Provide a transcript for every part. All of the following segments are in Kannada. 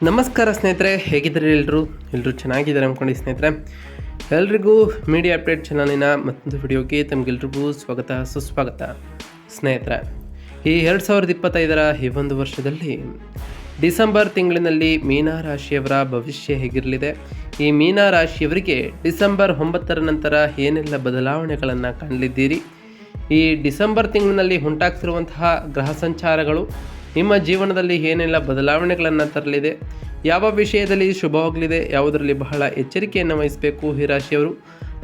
ನಮಸ್ಕಾರ ಸ್ನೇಹಿತರೆ, ಹೇಗಿದ್ದಾರೆ ಎಲ್ಲರೂ ಎಲ್ಲರೂ ಚೆನ್ನಾಗಿದ್ದಾರೆ ಅಂದ್ಕೊಂಡು ಸ್ನೇಹಿತರೆ, ಎಲ್ರಿಗೂ ಮೀಡಿಯಾ ಅಪ್ಡೇಟ್ ಚಾನಲಿನ ಮತ್ತೊಂದು ವಿಡಿಯೋಗೆ ತಮಗೆಲ್ರಿಗೂ ಸ್ವಾಗತ, ಸುಸ್ವಾಗತ. ಸ್ನೇಹಿತರೆ, ಈ ಎರಡು ಸಾವಿರದ ಇಪ್ಪತ್ತೈದರ ಈ ಒಂದು ವರ್ಷದಲ್ಲಿ ಡಿಸೆಂಬರ್ ತಿಂಗಳಿನಲ್ಲಿ ಮೀನಾ ರಾಶಿಯವರ ಭವಿಷ್ಯ ಹೇಗಿರಲಿದೆ? ಈ ಮೀನಾ ರಾಶಿಯವರಿಗೆ ಡಿಸೆಂಬರ್ ಒಂಬತ್ತರ ನಂತರ ಏನೆಲ್ಲ ಬದಲಾವಣೆಗಳನ್ನು ಕಾಣಲಿದ್ದೀರಿ? ಈ ಡಿಸೆಂಬರ್ ತಿಂಗಳಿನಲ್ಲಿ ಉಂಟಾಗ್ತಿರುವಂತಹ ಗ್ರಹ ಸಂಚಾರಗಳು ನಿಮ್ಮ ಜೀವನದಲ್ಲಿ ಏನೆಲ್ಲ ಬದಲಾವಣೆಗಳನ್ನು ತರಲಿದೆ? ಯಾವ ವಿಷಯದಲ್ಲಿ ಶುಭವಾಗಲಿದೆ? ಯಾವುದರಲ್ಲಿ ಬಹಳ ಎಚ್ಚರಿಕೆಯನ್ನು ವಹಿಸಬೇಕು? ಈ ರಾಶಿಯವರು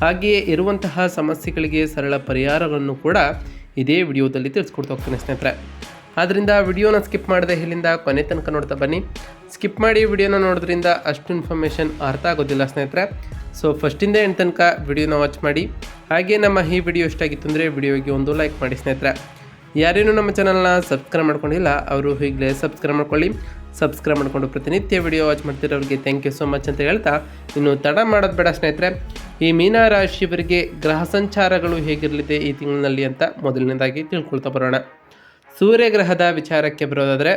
ಹಾಗೆಯೇ ಇರುವಂತಹ ಸಮಸ್ಯೆಗಳಿಗೆ ಸರಳ ಪರಿಹಾರಗಳನ್ನು ಕೂಡ ಇದೇ ವಿಡಿಯೋದಲ್ಲಿ ತಿಳಿಸ್ಕೊಡ್ತಾ ಹೋಗ್ತೀನಿ ಸ್ನೇಹಿತರೆ. ಆದ್ದರಿಂದ ವಿಡಿಯೋನ ಸ್ಕಿಪ್ ಮಾಡದೆ ಇಲ್ಲಿಂದ ಕೊನೆ ತನಕ ನೋಡ್ತಾ ಬನ್ನಿ. ಸ್ಕಿಪ್ ಮಾಡಿ ವಿಡಿಯೋನ ನೋಡೋದ್ರಿಂದ ಅಷ್ಟು ಇನ್ಫಾರ್ಮೇಷನ್ ಅರ್ಥ ಆಗೋದಿಲ್ಲ ಸ್ನೇಹಿತರೆ. ಸೊ, ಫಸ್ಟಿಂದ ಎಂಟು ತನಕ ವಿಡಿಯೋನ ವಾಚ್ ಮಾಡಿ. ಹಾಗೆ ನಮ್ಮ ಈ ವಿಡಿಯೋ ಇಷ್ಟ ಆಗಿತ್ತು ಅಂದರೆ ವಿಡಿಯೋಗೆ ಒಂದು ಲೈಕ್ ಮಾಡಿ ಸ್ನೇಹಿತರೆ. ಯಾರೇನು ನಮ್ಮ ಚಾನಲ್ನ ಸಬ್ಸ್ಕ್ರೈಬ್ ಮಾಡ್ಕೊಂಡಿಲ್ಲ, ಅವರು ಈಗಲೇ ಸಬ್ಸ್ಕ್ರೈಬ್ ಮಾಡ್ಕೊಳ್ಳಿ. ಸಬ್ಸ್ಕ್ರೈಬ್ ಮಾಡಿಕೊಂಡು ಪ್ರತಿನಿತ್ಯ ವಿಡಿಯೋ ವಾಚ್ ಮಾಡ್ತಿರೋರಿಗೆ ಥ್ಯಾಂಕ್ ಯು ಸೋ ಮಚ್ ಅಂತ ಹೇಳ್ತಾ, ಇನ್ನು ತಡ ಮಾಡೋದು ಬೇಡ ಸ್ನೇಹಿತರೆ. ಈ ಮೀನಾ ರಾಶಿಯವರಿಗೆ ಗ್ರಹ ಸಂಚಾರಗಳು ಹೇಗಿರಲಿದೆ ಈ ತಿಂಗಳಿನಲ್ಲಿ ಅಂತ ಮೊದಲನೇದಾಗಿ ತಿಳ್ಕೊಳ್ತಾ ಬರೋಣ. ಸೂರ್ಯಗ್ರಹದ ವಿಚಾರಕ್ಕೆ ಬರೋದಾದರೆ,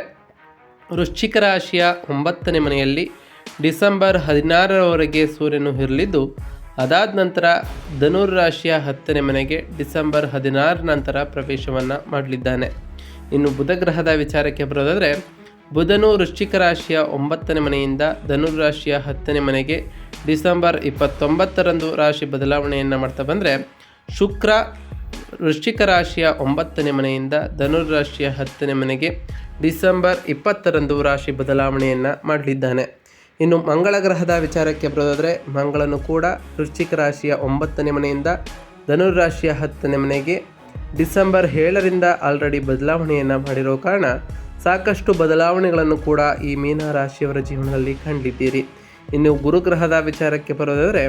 ವೃಶ್ಚಿಕ ರಾಶಿಯ ಒಂಬತ್ತನೇ ಮನೆಯಲ್ಲಿ ಡಿಸೆಂಬರ್ ಹದಿನಾರರವರೆಗೆ ಸೂರ್ಯನು ಇರಲಿದ್ದು ಅದಾದ ನಂತರ ಧನುರ್ ರಾಶಿಯ ಹತ್ತನೇ ಮನೆಗೆ ಡಿಸೆಂಬರ್ ಹದಿನಾರ ನಂತರ ಪ್ರವೇಶವನ್ನು ಮಾಡಲಿದ್ದಾನೆ. ಇನ್ನು ಬುಧಗ್ರಹದ ವಿಚಾರಕ್ಕೆ ಬರೋದಾದರೆ, ಬುಧನು ವೃಶ್ಚಿಕ ರಾಶಿಯ ಒಂಬತ್ತನೇ ಮನೆಯಿಂದ ಧನುರ್ ರಾಶಿಯ ಹತ್ತನೇ ಮನೆಗೆ ಡಿಸೆಂಬರ್ ಇಪ್ಪತ್ತೊಂಬತ್ತರಂದು ರಾಶಿ ಬದಲಾವಣೆಯನ್ನು ಮಾಡ್ತಾ ಬಂದರೆ, ಶುಕ್ರ ವೃಶ್ಚಿಕ ರಾಶಿಯ ಒಂಬತ್ತನೇ ಮನೆಯಿಂದ ಧನುರ್ ರಾಶಿಯ ಹತ್ತನೇ ಮನೆಗೆ ಡಿಸೆಂಬರ್ ಇಪ್ಪತ್ತರಂದು ರಾಶಿ ಬದಲಾವಣೆಯನ್ನು ಮಾಡಲಿದ್ದಾನೆ. ಇನ್ನು ಮಂಗಳ ಗ್ರಹದ ವಿಚಾರಕ್ಕೆ ಬರೋದಾದರೆ ಮಂಗಳನು ಕೂಡ ವೃಶ್ಚಿಕ ರಾಶಿಯ ಒಂಬತ್ತನೇ ಮನೆಯಿಂದ ಧನುರಾಶಿಯ ಹತ್ತನೇ ಮನೆಗೆ ಡಿಸೆಂಬರ್ ಏಳರಿಂದ ಆಲ್ರೆಡಿ ಬದಲಾವಣೆಯನ್ನು ಮಾಡಿರೋ ಕಾರಣ ಸಾಕಷ್ಟು ಬದಲಾವಣೆಗಳನ್ನು ಕೂಡ ಈ ಮೀನ ರಾಶಿಯವರ ಜೀವನದಲ್ಲಿ ಕಂಡಿದ್ದೀರಿ. ಇನ್ನು ಗುರುಗ್ರಹದ ವಿಚಾರಕ್ಕೆ ಬರೋದಾದರೆ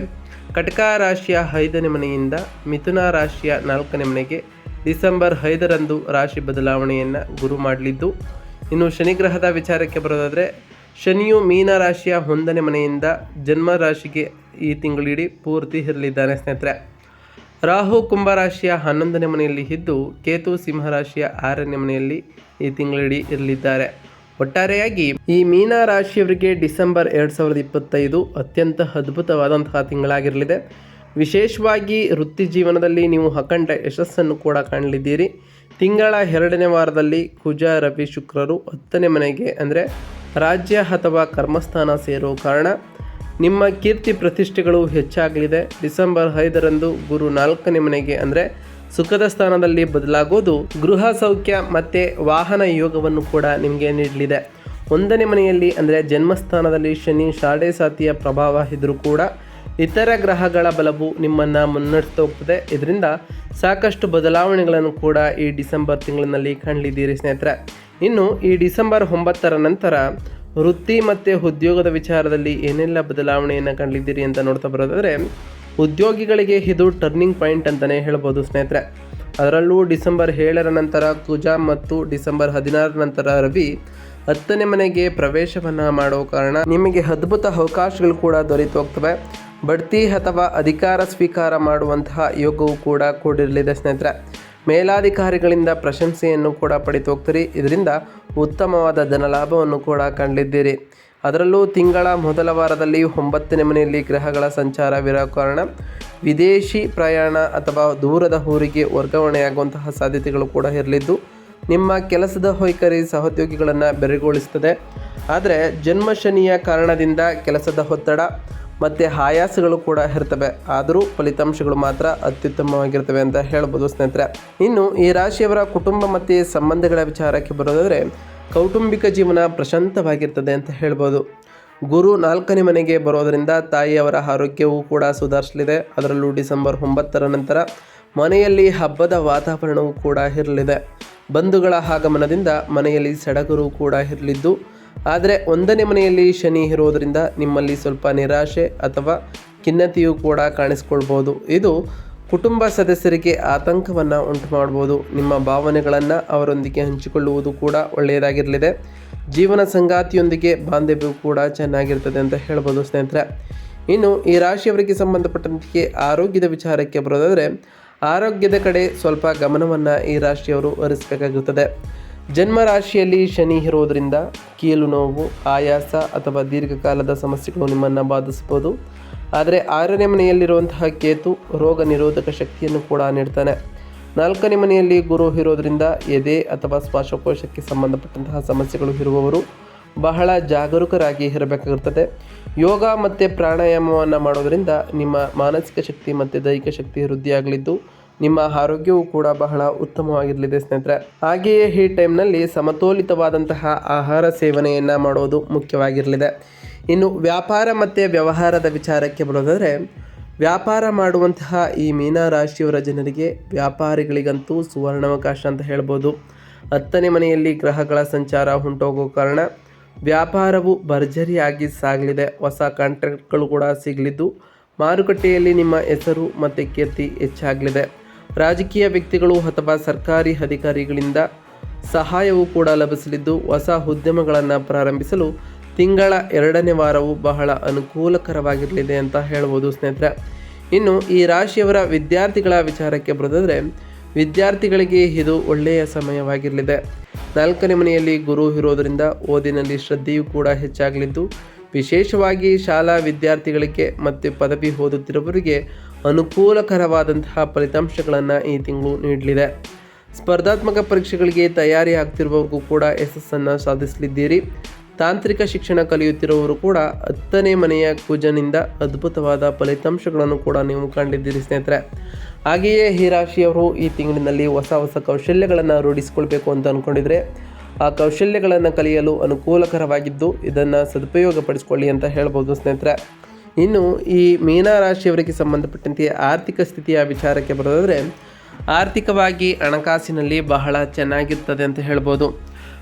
ಕಟಕ ರಾಶಿಯ ಐದನೇ ಮನೆಯಿಂದ ಮಿಥುನ ರಾಶಿಯ ನಾಲ್ಕನೇ ಮನೆಗೆ ಡಿಸೆಂಬರ್ ಐದರಂದು ರಾಶಿ ಬದಲಾವಣೆಯನ್ನು ಗುರು ಮಾಡಲಿದ್ದು. ಇನ್ನು ಶನಿಗ್ರಹದ ವಿಚಾರಕ್ಕೆ ಬರೋದಾದರೆ ಶನಿಯು ಮೀನ ರಾಶಿಯ ಒಂದನೇ ಮನೆಯಿಂದ ಜನ್ಮ ರಾಶಿಗೆ ಈ ತಿಂಗಳಿಡೀ ಪೂರ್ತಿ ಇರಲಿದ್ದಾನೆ ಸ್ನೇಹಿತರೆ. ರಾಹು ಕುಂಭ ರಾಶಿಯ ಹನ್ನೊಂದನೇ ಮನೆಯಲ್ಲಿ ಇದ್ದು, ಕೇತು ಸಿಂಹರಾಶಿಯ ಆರನೇ ಮನೆಯಲ್ಲಿ ಈ ತಿಂಗಳಿಡೀ ಇರಲಿದ್ದಾರೆ. ಒಟ್ಟಾರೆಯಾಗಿ ಈ ಮೀನ ರಾಶಿಯವರಿಗೆ ಡಿಸೆಂಬರ್ ಎರಡು ಸಾವಿರದ ಇಪ್ಪತ್ತೈದು ಅತ್ಯಂತ ಅದ್ಭುತವಾದಂತಹ ತಿಂಗಳಾಗಿರಲಿದೆ. ವಿಶೇಷವಾಗಿ ವೃತ್ತಿ ಜೀವನದಲ್ಲಿ ನೀವು ಅಖಂಡ ಯಶಸ್ಸನ್ನು ಕೂಡ ಕಾಣಲಿದ್ದೀರಿ. ತಿಂಗಳ ಎರಡನೇ ವಾರದಲ್ಲಿ ಕುಜ, ರವಿ, ಶುಕ್ರರು ಹತ್ತನೇ ಮನೆಗೆ ಅಂದರೆ ರಾಜ್ಯ ಅಥವಾ ಕರ್ಮಸ್ಥಾನ ಸೇರೋ ಕಾರಣ ನಿಮ್ಮ ಕೀರ್ತಿ ಪ್ರತಿಷ್ಠೆಗಳು ಹೆಚ್ಚಾಗಲಿದೆ. ಡಿಸೆಂಬರ್ ಐದರಂದು ಗುರು ನಾಲ್ಕನೇ ಮನೆಗೆ ಅಂದರೆ ಸುಖದ ಸ್ಥಾನದಲ್ಲಿ ಬದಲಾಗೋದು ಗೃಹ ಸೌಖ್ಯ ಮತ್ತು ವಾಹನ ಯೋಗವನ್ನು ಕೂಡ ನಿಮಗೆ ನೀಡಲಿದೆ. ಒಂದನೇ ಮನೆಯಲ್ಲಿ ಅಂದರೆ ಜನ್ಮಸ್ಥಾನದಲ್ಲಿ ಶನಿ ಶಾಡೆ ಸಾತಿಯ ಪ್ರಭಾವ ಇದ್ದರೂ ಕೂಡ ಇತರ ಗ್ರಹಗಳ ಬಲವು ನಿಮ್ಮನ್ನು ಮುನ್ನಡೆಸ್ತಾ ಹೋಗ್ತದೆ. ಇದರಿಂದ ಸಾಕಷ್ಟು ಬದಲಾವಣೆಗಳನ್ನು ಕೂಡ ಈ ಡಿಸೆಂಬರ್ ತಿಂಗಳಿನಲ್ಲಿ ಕಾಣಲಿದ್ದೀರಿ ಸ್ನೇಹಿತರೆ. ಇನ್ನು ಈ ಡಿಸೆಂಬರ್ ಒಂಬತ್ತರ ನಂತರ ವೃತ್ತಿ ಮತ್ತು ಉದ್ಯೋಗದ ವಿಚಾರದಲ್ಲಿ ಏನೆಲ್ಲ ಬದಲಾವಣೆಯನ್ನು ಕಂಡಿದ್ದೀರಿ ಅಂತ ನೋಡ್ತಾ ಬರೋದಾದರೆ, ಉದ್ಯೋಗಿಗಳಿಗೆ ಇದು ಟರ್ನಿಂಗ್ ಪಾಯಿಂಟ್ ಅಂತಲೇ ಹೇಳ್ಬೋದು ಸ್ನೇಹಿತರೆ. ಅದರಲ್ಲೂ ಡಿಸೆಂಬರ್ ಏಳರ ನಂತರ ಕುಜ ಮತ್ತು ಡಿಸೆಂಬರ್ ಹದಿನಾರರ ನಂತರ ರವಿ ಹತ್ತನೇ ಮನೆಗೆ ಪ್ರವೇಶವನ್ನು ಮಾಡೋ ಕಾರಣ ನಿಮಗೆ ಅದ್ಭುತ ಅವಕಾಶಗಳು ಕೂಡ ದೊರೆತು ಹೋಗ್ತವೆ. ಬಡ್ತಿ ಅಥವಾ ಅಧಿಕಾರ ಸ್ವೀಕಾರ ಮಾಡುವಂತಹ ಯೋಗವು ಕೂಡ ಕೂಡಿರಲಿದೆ ಸ್ನೇಹಿತರೆ. ಮೇಲಾಧಿಕಾರಿಗಳಿಂದ ಪ್ರಶಂಸೆಯನ್ನು ಕೂಡ ಪಡೆದು ಹೋಗ್ತೀರಿ. ಇದರಿಂದ ಉತ್ತಮವಾದ ಧನಲಾಭವನ್ನು ಕೂಡ ಕಂಡಿದ್ದೀರಿ. ಅದರಲ್ಲೂ ತಿಂಗಳ ಮೊದಲ ವಾರದಲ್ಲಿ ಒಂಬತ್ತನೇ ಮನೆಯಲ್ಲಿ ಗ್ರಹಗಳ ಸಂಚಾರವಿರೋ ಕಾರಣ, ವಿದೇಶಿ ಪ್ರಯಾಣ ಅಥವಾ ದೂರದ ಊರಿಗೆ ವರ್ಗಾವಣೆಯಾಗುವಂತಹ ಸಾಧ್ಯತೆಗಳು ಕೂಡ ಇರಲಿದ್ದು, ನಿಮ್ಮ ಕೆಲಸದ ಹೊಯ್ಕರಿ ಸಹೋದ್ಯೋಗಿಗಳನ್ನು ಬೆರಗುಗೊಳಿಸುತ್ತದೆ. ಆದರೆ ಜನ್ಮ ಶನಿಯ ಕಾರಣದಿಂದ ಕೆಲಸದ ಒತ್ತಡ ಮತ್ತು ಆಯಾಸಗಳು ಕೂಡ ಇರ್ತವೆ. ಆದರೂ ಫಲಿತಾಂಶಗಳು ಮಾತ್ರ ಅತ್ಯುತ್ತಮವಾಗಿರ್ತವೆ ಅಂತ ಹೇಳ್ಬೋದು ಸ್ನೇಹಿತರೆ. ಇನ್ನು ಈ ರಾಶಿಯವರ ಕುಟುಂಬ ಮತ್ತು ಸಂಬಂಧಗಳ ವಿಚಾರಕ್ಕೆ ಬರೋದಾದರೆ, ಕೌಟುಂಬಿಕ ಜೀವನ ಪ್ರಶಾಂತವಾಗಿರ್ತದೆ ಅಂತ ಹೇಳ್ಬೋದು. ಗುರು ನಾಲ್ಕನೇ ಮನೆಗೆ ಬರೋದರಿಂದ ತಾಯಿಯವರ ಆರೋಗ್ಯವೂ ಕೂಡ ಸುಧಾರಿಸಲಿದೆ. ಅದರಲ್ಲೂ ಡಿಸೆಂಬರ್ ಒಂಬತ್ತರ ನಂತರ ಮನೆಯಲ್ಲಿ ಹಬ್ಬದ ವಾತಾವರಣವೂ ಕೂಡ ಇರಲಿದೆ. ಬಂಧುಗಳ ಆಗಮನದಿಂದ ಮನೆಯಲ್ಲಿ ಸಡಗರು ಕೂಡ ಇರಲಿದ್ದು ಆದರೆ ಒಂದನೇ ಮನೆಯಲ್ಲಿ ಶನಿ ಇರೋದರಿಂದ ನಿಮ್ಮಲ್ಲಿ ಸ್ವಲ್ಪ ನಿರಾಶೆ ಅಥವಾ ಖಿನ್ನತೆಯೂ ಕೂಡ ಕಾಣಿಸ್ಕೊಳ್ಬೋದು. ಇದು ಕುಟುಂಬ ಸದಸ್ಯರಿಗೆ ಆತಂಕವನ್ನು ಉಂಟು ಮಾಡ್ಬೋದು ನಿಮ್ಮ ಭಾವನೆಗಳನ್ನು ಅವರೊಂದಿಗೆ ಹಂಚಿಕೊಳ್ಳುವುದು ಕೂಡ ಒಳ್ಳೆಯದಾಗಿರಲಿದೆ. ಜೀವನ ಸಂಗಾತಿಯೊಂದಿಗೆ ಬಾಂಧವ್ಯವು ಕೂಡ ಚೆನ್ನಾಗಿರ್ತದೆ ಅಂತ ಹೇಳ್ಬೋದು ಸ್ನೇಹಿತರೆ. ಇನ್ನು ಈ ರಾಶಿಯವರಿಗೆ ಸಂಬಂಧಪಟ್ಟಂತೆ ಆರೋಗ್ಯದ ವಿಚಾರಕ್ಕೆ ಬರೋದಾದರೆ, ಆರೋಗ್ಯದ ಕಡೆ ಸ್ವಲ್ಪ ಗಮನವನ್ನು ಈ ರಾಶಿಯವರು ಹರಿಸಬೇಕಾಗುತ್ತದೆ. ಜನ್ಮ ರಾಶಿಯಲ್ಲಿ ಶನಿ ಇರೋದರಿಂದ ಕೀಲು ನೋವು, ಆಯಾಸ ಅಥವಾ ದೀರ್ಘಕಾಲದ ಸಮಸ್ಯೆಗಳು ನಿಮ್ಮನ್ನು ಬಾಧಿಸ್ಬೋದು. ಆದರೆ ಆರನೇ ಮನೆಯಲ್ಲಿರುವಂತಹ ಕೇತು ರೋಗ ನಿರೋಧಕ ಶಕ್ತಿಯನ್ನು ಕೂಡ ನೀಡ್ತಾನೆ. ನಾಲ್ಕನೇ ಮನೆಯಲ್ಲಿ ಗುರು ಇರೋದರಿಂದ ಎದೆ ಅಥವಾ ಶ್ವಾಸಕೋಶಕ್ಕೆ ಸಂಬಂಧಪಟ್ಟಂತಹ ಸಮಸ್ಯೆಗಳು ಇರುವವರು ಬಹಳ ಜಾಗರೂಕರಾಗಿ ಇರಬೇಕಾಗುತ್ತದೆ ಯೋಗ ಮತ್ತು ಪ್ರಾಣಾಯಾಮವನ್ನು ಮಾಡೋದರಿಂದ ನಿಮ್ಮ ಮಾನಸಿಕ ಶಕ್ತಿ ಮತ್ತು ದೈಹಿಕ ಶಕ್ತಿ ವೃದ್ಧಿಯಾಗಲಿದ್ದು ನಿಮ್ಮ ಆರೋಗ್ಯವೂ ಕೂಡ ಬಹಳ ಉತ್ತಮವಾಗಿರಲಿದೆ ಸ್ನೇಹಿತರೆ. ಹಾಗೆಯೇ ಈ ಟೈಮ್ನಲ್ಲಿ ಸಮತೋಲಿತವಾದಂತಹ ಆಹಾರ ಸೇವನೆಯನ್ನು ಮಾಡೋದು ಮುಖ್ಯವಾಗಿರಲಿದೆ. ಇನ್ನು ವ್ಯಾಪಾರ ಮತ್ತು ವ್ಯವಹಾರದ ವಿಚಾರಕ್ಕೆ ಬರೋದಾದರೆ, ವ್ಯಾಪಾರ ಮಾಡುವಂತಹ ಈ ಮೀನ ರಾಶಿಯವರ ಜನರಿಗೆ ವ್ಯಾಪಾರಿಗಳಿಗಂತೂ ಸುವರ್ಣಾವಕಾಶ ಅಂತ ಹೇಳ್ಬೋದು. ಹತ್ತನೇ ಮನೆಯಲ್ಲಿ ಗ್ರಹಗಳ ಸಂಚಾರ ಉಂಟೋಗೋ ಕಾರಣ ವ್ಯಾಪಾರವು ಭರ್ಜರಿಯಾಗಿ ಸಾಗಲಿದೆ. ಹೊಸ ಕಾಂಟ್ರಾಕ್ಟ್ಗಳು ಕೂಡ ಸಿಗಲಿದ್ದು, ಮಾರುಕಟ್ಟೆಯಲ್ಲಿ ನಿಮ್ಮ ಹೆಸರು ಮತ್ತು ಕೀರ್ತಿ ಹೆಚ್ಚಾಗಲಿದೆ. ರಾಜಕೀಯ ವ್ಯಕ್ತಿಗಳು ಅಥವಾ ಸರ್ಕಾರಿ ಅಧಿಕಾರಿಗಳಿಂದ ಸಹಾಯವು ಕೂಡ ಲಭಿಸಲಿದ್ದು ಹೊಸ ಉದ್ಯಮಗಳನ್ನು ಪ್ರಾರಂಭಿಸಲು ತಿಂಗಳ ಎರಡನೇ ವಾರವು ಬಹಳ ಅನುಕೂಲಕರವಾಗಿರಲಿದೆ ಅಂತ ಹೇಳ್ಬೋದು ಸ್ನೇಹಿತರೆ. ಇನ್ನು ಈ ರಾಶಿಯವರ ವಿದ್ಯಾರ್ಥಿಗಳ ವಿಚಾರಕ್ಕೆ ಬರೋದಾದರೆ, ವಿದ್ಯಾರ್ಥಿಗಳಿಗೆ ಇದು ಒಳ್ಳೆಯ ಸಮಯವಾಗಿರಲಿದೆ. ನಾಲ್ಕನೇ ಮನೆಯಲ್ಲಿ ಗುರು ಇರೋದರಿಂದ ಓದಿನಲ್ಲಿ ಶ್ರದ್ಧೆಯೂ ಕೂಡ ಹೆಚ್ಚಾಗಲಿದ್ದು, ವಿಶೇಷವಾಗಿ ಶಾಲಾ ವಿದ್ಯಾರ್ಥಿಗಳಿಗೆ ಮತ್ತು ಪದವಿ ಓದುತ್ತಿರುವವರಿಗೆ ಅನುಕೂಲಕರವಾದಂತಹ ಫಲಿತಾಂಶಗಳನ್ನು ಈ ತಿಂಗಳು ನೀಡಲಿದೆ. ಸ್ಪರ್ಧಾತ್ಮಕ ಪರೀಕ್ಷೆಗಳಿಗೆ ತಯಾರಿ ಆಗ್ತಿರುವವರಿಗೂ ಕೂಡ ಯಶಸ್ಸನ್ನು ಸಾಧಿಸಲಿದ್ದೀರಿ. ತಾಂತ್ರಿಕ ಶಿಕ್ಷಣ ಕಲಿಯುತ್ತಿರುವವರು ಕೂಡ ಹತ್ತನೇ ಮನೆಯ ಕುಜನಿಂದ ಅದ್ಭುತವಾದ ಫಲಿತಾಂಶಗಳನ್ನು ಕೂಡ ನೀವು ಕಂಡಿದ್ದೀರಿ ಸ್ನೇಹಿತರೆ. ಹಾಗೆಯೇ ಈ ರಾಶಿಯವರು ಈ ತಿಂಗಳಿನಲ್ಲಿ ಹೊಸ ಹೊಸ ಕೌಶಲ್ಯಗಳನ್ನು ರೂಢಿಸಿಕೊಳ್ಬೇಕು ಅಂತ ಅಂದ್ಕೊಂಡಿದ್ರೆ ಆ ಕೌಶಲ್ಯಗಳನ್ನು ಕಲಿಯಲು ಅನುಕೂಲಕರವಾಗಿದ್ದು ಇದನ್ನು ಸದುಪಯೋಗಪಡಿಸಿಕೊಳ್ಳಿ ಅಂತ ಹೇಳ್ಬೋದು ಸ್ನೇಹಿತರೆ. ಇನ್ನು ಈ ಮೀನ ರಾಶಿಯವರಿಗೆ ಸಂಬಂಧಪಟ್ಟಂತೆ ಆರ್ಥಿಕ ಸ್ಥಿತಿಯ ವಿಚಾರಕ್ಕೆ ಬರೋದಾದರೆ, ಆರ್ಥಿಕವಾಗಿ ಹಣಕಾಸಿನಲ್ಲಿ ಬಹಳ ಚೆನ್ನಾಗಿರ್ತದೆ ಅಂತ ಹೇಳ್ಬೋದು.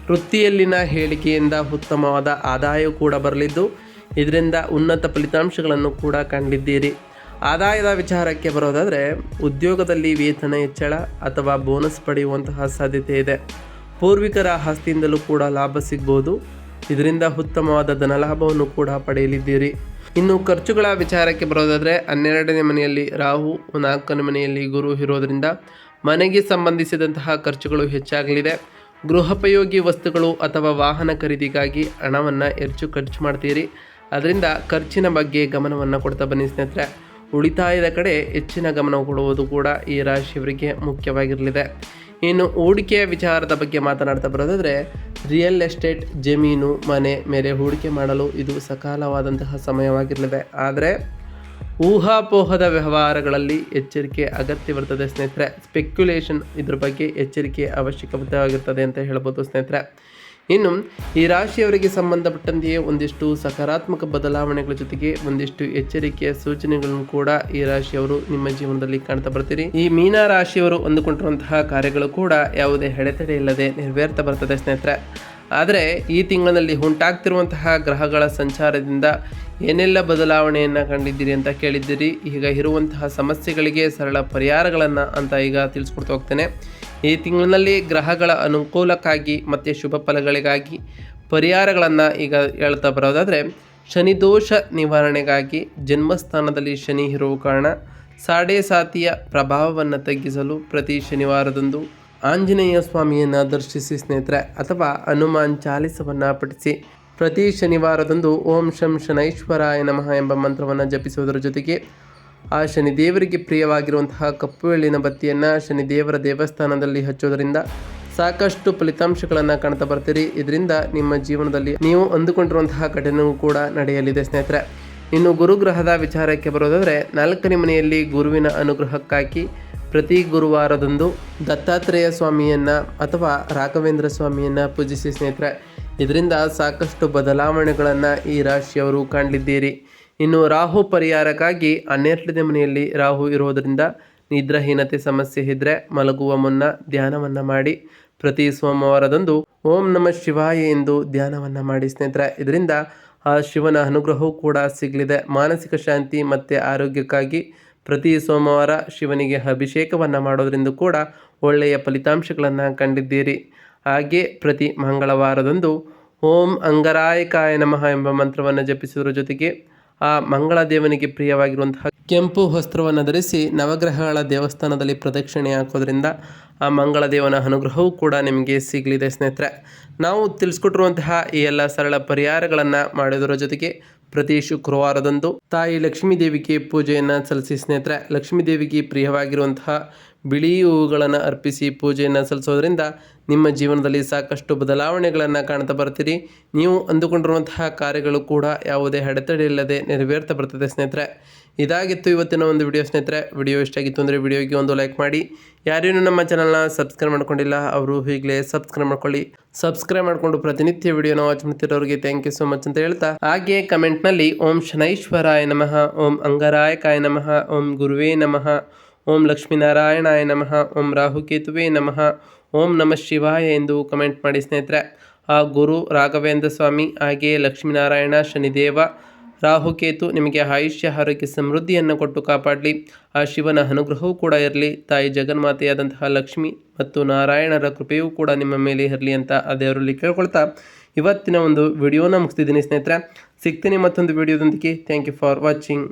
ವೃತ್ತಿಯಲ್ಲಿನ ಹೇಳಿಕೆಯಿಂದ ಉತ್ತಮವಾದ ಆದಾಯ ಕೂಡ ಬರಲಿದ್ದು, ಇದರಿಂದ ಉನ್ನತ ಫಲಿತಾಂಶಗಳನ್ನು ಕೂಡ ಕಂಡಿದ್ದೀರಿ. ಆದಾಯದ ವಿಚಾರಕ್ಕೆ ಬರೋದಾದರೆ, ಉದ್ಯೋಗದಲ್ಲಿ ವೇತನ ಹೆಚ್ಚಳ ಅಥವಾ ಬೋನಸ್ ಪಡೆಯುವಂತಹ ಸಾಧ್ಯತೆ ಇದೆ. ಪೂರ್ವಿಕರ ಆಸ್ತಿಯಿಂದಲೂ ಕೂಡ ಲಾಭ ಸಿಗ್ಬೋದು. ಇದರಿಂದ ಉತ್ತಮವಾದ ಧನಲಾಭವನ್ನು ಕೂಡ ಪಡೆಯಲಿದ್ದೀರಿ. ಇನ್ನು ಖರ್ಚುಗಳ ವಿಚಾರಕ್ಕೆ ಬರೋದಾದರೆ ಹನ್ನೆರಡನೇ ಮನೆಯಲ್ಲಿ ರಾಹು, ನಾಲ್ಕನೇ ಮನೆಯಲ್ಲಿ ಗುರು ಇರೋದರಿಂದ ಮನೆಗೆ ಸಂಬಂಧಿಸಿದಂತಹ ಖರ್ಚುಗಳು ಹೆಚ್ಚಾಗಲಿದೆ. ಗೃಹೋಪಯೋಗಿ ವಸ್ತುಗಳು ಅಥವಾ ವಾಹನ ಖರೀದಿಗಾಗಿ ಹಣವನ್ನು ಹೆಚ್ಚು ಖರ್ಚು ಮಾಡ್ತೀರಿ. ಅದರಿಂದ ಖರ್ಚಿನ ಬಗ್ಗೆ ಗಮನವನ್ನು ಕೊಡ್ತಾ ಬನ್ನಿ ಸ್ನೇಹಿತರೆ. ಉಳಿತಾಯದ ಕಡೆ ಹೆಚ್ಚಿನ ಗಮನ ಕೊಡುವುದು ಕೂಡ ಈ ರಾಶಿಯವರಿಗೆ ಮುಖ್ಯವಾಗಿರಲಿದೆ. ಇನ್ನು ಹೂಡಿಕೆಯ ವಿಚಾರದ ಬಗ್ಗೆ ಮಾತನಾಡ್ತಾ ಬರೋದಾದರೆ ರಿಯಲ್ ಎಸ್ಟೇಟ್ ಜಮೀನು, ಮನೆ ಮೇಲೆ ಹೂಡಿಕೆ ಮಾಡಲು ಇದು ಸಕಾಲವಾದಂತಹ ಸಮಯವಾಗಿರಲಿದೆ. ಆದರೆ ಊಹಾಪೋಹದ ವ್ಯವಹಾರಗಳಲ್ಲಿ ಎಚ್ಚರಿಕೆ ಅಗತ್ಯವಿರ್ತದೆ ಸ್ನೇಹಿತರೆ. ಸ್ಪೆಕ್ಯುಲೇಷನ್ ಇದ್ರ ಬಗ್ಗೆ ಎಚ್ಚರಿಕೆ ಅವಶ್ಯಕವಾಗಿರ್ತದೆ ಅಂತ ಹೇಳ್ಬೋದು ಸ್ನೇಹಿತರೆ. ಇನ್ನು, ಈ ರಾಶಿಯವರಿಗೆ ಸಂಬಂಧಪಟ್ಟಂತೆಯೇ ಒಂದಿಷ್ಟು ಸಕಾರಾತ್ಮಕ ಬದಲಾವಣೆಗಳ ಜೊತೆಗೆ ಒಂದಿಷ್ಟು ಎಚ್ಚರಿಕೆಯ ಸೂಚನೆಗಳನ್ನು ಕೂಡ ಈ ರಾಶಿಯವರು ನಿಮ್ಮ ಜೀವನದಲ್ಲಿ ಕಾಣ್ತಾ ಬರ್ತೀರಿ. ಈ ಮೀನ ರಾಶಿಯವರು ಅಂದುಕೊಂಡಿರುವಂತಹ ಕಾರ್ಯಗಳು ಕೂಡ ಯಾವುದೇ ಎಡೆತಡೆ ಇಲ್ಲದೆ ನೆರವೇರ್ತಾ ಬರ್ತದೆ ಸ್ನೇಹಿತರೆ. ಆದರೆ, ಈ ತಿಂಗಳಲ್ಲಿ ಉಂಟಾಗ್ತಿರುವಂತಹ ಗ್ರಹಗಳ ಸಂಚಾರದಿಂದ ಏನೆಲ್ಲ ಬದಲಾವಣೆಯನ್ನು ಕಂಡಿದ್ದೀರಿ ಅಂತ ಕೇಳಿದ್ದೀರಿ. ಈಗ ಇರುವಂತಹ ಸಮಸ್ಯೆಗಳಿಗೆ ಸರಳ ಪರಿಹಾರಗಳನ್ನು ಅಂತ ಈಗ ತಿಳಿಸ್ಕೊಡ್ತಾ ಹೋಗ್ತೇನೆ. ಈ ತಿಂಗಳಿನಲ್ಲಿ ಗ್ರಹಗಳ ಅನುಕೂಲಕ್ಕಾಗಿ ಮತ್ತು ಶುಭ ಫಲಗಳಿಗಾಗಿ ಪರಿಹಾರಗಳನ್ನು ಈಗ ಹೇಳ್ತಾ ಬರೋದಾದರೆ ಶನಿದೋಷ ನಿವಾರಣೆಗಾಗಿ ಜನ್ಮಸ್ಥಾನದಲ್ಲಿ ಶನಿ ಇರುವ ಕಾರಣ ಸಾಡೆ ಸಾತಿಯ ಪ್ರಭಾವವನ್ನು ತಗ್ಗಿಸಲು ಪ್ರತಿ ಶನಿವಾರದಂದು ಆಂಜನೇಯ ಸ್ವಾಮಿಯನ್ನು ದರ್ಶಿಸಿ ಸ್ನೇಹಿತರೆ, ಅಥವಾ ಹನುಮಾನ್ ಚಾಲಿಸವನ್ನು ಪಠಿಸಿ ಪ್ರತಿ ಶನಿವಾರದಂದು ಓಂ ಶಂ ಶನೈಶ್ವರಾಯ ನಮಃ ಎಂಬ ಮಂತ್ರವನ್ನು ಜಪಿಸುವುದರ ಜೊತೆಗೆ ಆ ಶನಿದೇವರಿಗೆ ಪ್ರಿಯವಾಗಿರುವಂತಹ ಕಪ್ಪು ಎಳ್ಳಿನ ಬತ್ತಿಯನ್ನು ಶನಿದೇವರ ದೇವಸ್ಥಾನದಲ್ಲಿ ಹಚ್ಚೋದರಿಂದ ಸಾಕಷ್ಟು ಫಲಿತಾಂಶಗಳನ್ನು ಕಾಣ್ತಾ ಬರ್ತೀರಿ. ಇದರಿಂದ ನಿಮ್ಮ ಜೀವನದಲ್ಲಿ ನೀವು ಅಂದುಕೊಂಡಿರುವಂತಹ ಘಟನೆಯೂ ಕೂಡ ನಡೆಯಲಿದೆ ಸ್ನೇಹಿತರೆ. ಇನ್ನು ಗುರುಗ್ರಹದ ವಿಚಾರಕ್ಕೆ ಬರೋದಾದರೆ ನಾಲ್ಕನೇ ಮನೆಯಲ್ಲಿ ಗುರುವಿನ ಅನುಗ್ರಹಕ್ಕಾಗಿ ಪ್ರತಿ ಗುರುವಾರದಂದು ದತ್ತಾತ್ರೇಯ ಸ್ವಾಮಿಯನ್ನು ಅಥವಾ ರಾಘವೇಂದ್ರ ಸ್ವಾಮಿಯನ್ನು ಪೂಜಿಸಿ ಸ್ನೇಹಿತರೆ. ಇದರಿಂದ ಸಾಕಷ್ಟು ಬದಲಾವಣೆಗಳನ್ನು ಈ ರಾಶಿಯವರು ಕಾಣಲಿದ್ದೀರಿ. ಇನ್ನು ರಾಹು ಪರಿಹಾರಕ್ಕಾಗಿ ಹನ್ನೆರಡನೇ ಮನೆಯಲ್ಲಿ ರಾಹು ಇರೋದರಿಂದ ನಿದ್ರಾಹೀನತೆ ಸಮಸ್ಯೆ ಇದ್ದರೆ ಮಲಗುವ ಮುನ್ನ ಧ್ಯಾನವನ್ನು ಮಾಡಿ. ಪ್ರತಿ ಸೋಮವಾರದಂದು ಓಂ ನಮ ಶಿವಾಯ ಎಂದು ಧ್ಯಾನವನ್ನು ಮಾಡಿ ಸ್ನೇಹಿತರೆ. ಇದರಿಂದ ಆ ಶಿವನ ಅನುಗ್ರಹವೂ ಕೂಡ ಸಿಗಲಿದೆ. ಮಾನಸಿಕ ಶಾಂತಿ ಮತ್ತು ಆರೋಗ್ಯಕ್ಕಾಗಿ ಪ್ರತಿ ಸೋಮವಾರ ಶಿವನಿಗೆ ಅಭಿಷೇಕವನ್ನು ಮಾಡೋದರಿಂದ ಕೂಡ ಒಳ್ಳೆಯ ಫಲಿತಾಂಶಗಳನ್ನು ಕಂಡಿದ್ದೀರಿ. ಹಾಗೆ ಪ್ರತಿ ಮಂಗಳವಾರದಂದು ಓಂ ಅಂಗರಾಯಕಾಯ ನಮಃ ಎಂಬ ಮಂತ್ರವನ್ನು ಜಪಿಸುವುದರ ಜೊತೆಗೆ ಆ ಮಂಗಳ ದೇವನಿಗೆ ಪ್ರಿಯವಾಗಿರುವಂತಹ ಕೆಂಪು ವಸ್ತ್ರವನ್ನು ಧರಿಸಿ ನವಗ್ರಹಗಳ ದೇವಸ್ಥಾನದಲ್ಲಿ ಪ್ರದಕ್ಷಿಣೆ ಹಾಕೋದ್ರಿಂದ ಆ ಮಂಗಳ ದೇವನ ಅನುಗ್ರಹವೂ ಕೂಡ ನಿಮಗೆ ಸಿಗಲಿದೆ ಸ್ನೇಹಿತರೆ. ನಾವು ತಿಳಿಸ್ಕೊಟ್ಟಿರುವಂತಹ ಈ ಎಲ್ಲ ಸರಳ ಪರಿಹಾರಗಳನ್ನು ಮಾಡೋದರ ಜೊತೆಗೆ ಪ್ರತಿ ಶುಕ್ರವಾರದಂದು ತಾಯಿ ಲಕ್ಷ್ಮೀ ದೇವಿಗೆ ಪೂಜೆಯನ್ನು ಸಲ್ಲಿಸಿ ಸ್ನೇಹಿತರೆ, ಲಕ್ಷ್ಮೀ ದೇವಿಗೆ ಪ್ರಿಯವಾಗಿರುವಂತಹ ಬಿಳಿ ಹೂವುಗಳನ್ನು ಅರ್ಪಿಸಿ ಪೂಜೆಯನ್ನು ಸಲ್ಲಿಸೋದ್ರಿಂದ ನಿಮ್ಮ ಜೀವನದಲ್ಲಿ ಸಾಕಷ್ಟು ಬದಲಾವಣೆಗಳನ್ನು ಕಾಣ್ತಾ ಬರ್ತೀರಿ. ನೀವು ಅಂದುಕೊಂಡಿರುವಂತಹ ಕಾರ್ಯಗಳು ಕೂಡ ಯಾವುದೇ ಅಡೆತಡೆ ಇಲ್ಲದೆ ನೆರವೇರ್ತಾ ಬರ್ತದೆ ಸ್ನೇಹಿತರೆ. ಇದಾಗಿತ್ತು ಇವತ್ತಿನ ಒಂದು ವಿಡಿಯೋ ಸ್ನೇಹಿತರೆ. ವಿಡಿಯೋ ಇಷ್ಟ ಆಗಿತ್ತು ಅಂದರೆ ವಿಡಿಯೋಗೆ ಒಂದು ಲೈಕ್ ಮಾಡಿ. ಯಾರೇನು ನಮ್ಮ ಚಾನಲ್ನ ಸಬ್ಸ್ಕ್ರೈಬ್ ಮಾಡ್ಕೊಂಡಿಲ್ಲ, ಅವರು ಈಗಲೇ ಸಬ್ಸ್ಕ್ರೈಬ್ ಮಾಡ್ಕೊಳ್ಳಿ. ಸಬ್ಸ್ಕ್ರೈಬ್ ಮಾಡಿಕೊಂಡು ಪ್ರತಿನಿತ್ಯ ವಿಡಿಯೋನ ವಾಚ್ ಮಾಡ್ತಿರೋರಿಗೆ ಥ್ಯಾಂಕ್ ಯು ಸೋ ಮಚ್ ಅಂತ ಹೇಳ್ತಾ. ಹಾಗೆ ಕಮೆಂಟ್ನಲ್ಲಿ ಓಂ ಶನೈಶ್ವರಾಯ ನಮಃ, ಓಂ ಅಂಗರಾಯಕಾಯ ನಮಃ, ಓಂ ಗುರುವೇ ನಮಃ, ಓಂ ಲಕ್ಷ್ಮೀನಾರಾಯಣಾಯ ನಮಃ, ಓಂ ರಾಹುಕೇತುವೇ ನಮಃ, ಓಂ ನಮಃ ಶಿವಾಯ ಎಂದು ಕಮೆಂಟ್ ಮಾಡಿ ಸ್ನೇಹಿತರೆ. ಆ ಗುರು ರಾಘವೇಂದ್ರ ಸ್ವಾಮಿ ಹಾಗೆಯೇ ಲಕ್ಷ್ಮೀನಾರಾಯಣ ಶನಿದೇವ ರಾಹುಕೇತು ನಿಮಗೆ ಆಯುಷ್ಯ, ಆರೋಗ್ಯ ಸಮೃದ್ಧಿಯನ್ನು ಕೊಟ್ಟು ಕಾಪಾಡಲಿ. ಆ ಶಿವನ ಅನುಗ್ರಹವೂ ಕೂಡ ಇರಲಿ. ತಾಯಿ ಜಗನ್ಮಾತೆಯಾದಂತಹ ಲಕ್ಷ್ಮಿ ಮತ್ತು ನಾರಾಯಣರ ಕೃಪೆಯೂ ಕೂಡ ನಿಮ್ಮ ಮೇಲೆ ಇರಲಿ ಅಂತ ಆ ದೇವರಲ್ಲಿ ಕೇಳ್ಕೊಳ್ತಾ ಇವತ್ತಿನ ಒಂದು ವಿಡಿಯೋನ ಮುಗಿಸ್ತಿದ್ದೀನಿ ಸ್ನೇಹಿತರೆ. ಸಿಗ್ತೀನಿ ಮತ್ತೊಂದು ವಿಡಿಯೋದೊಂದಿಗೆ. Thank you for watching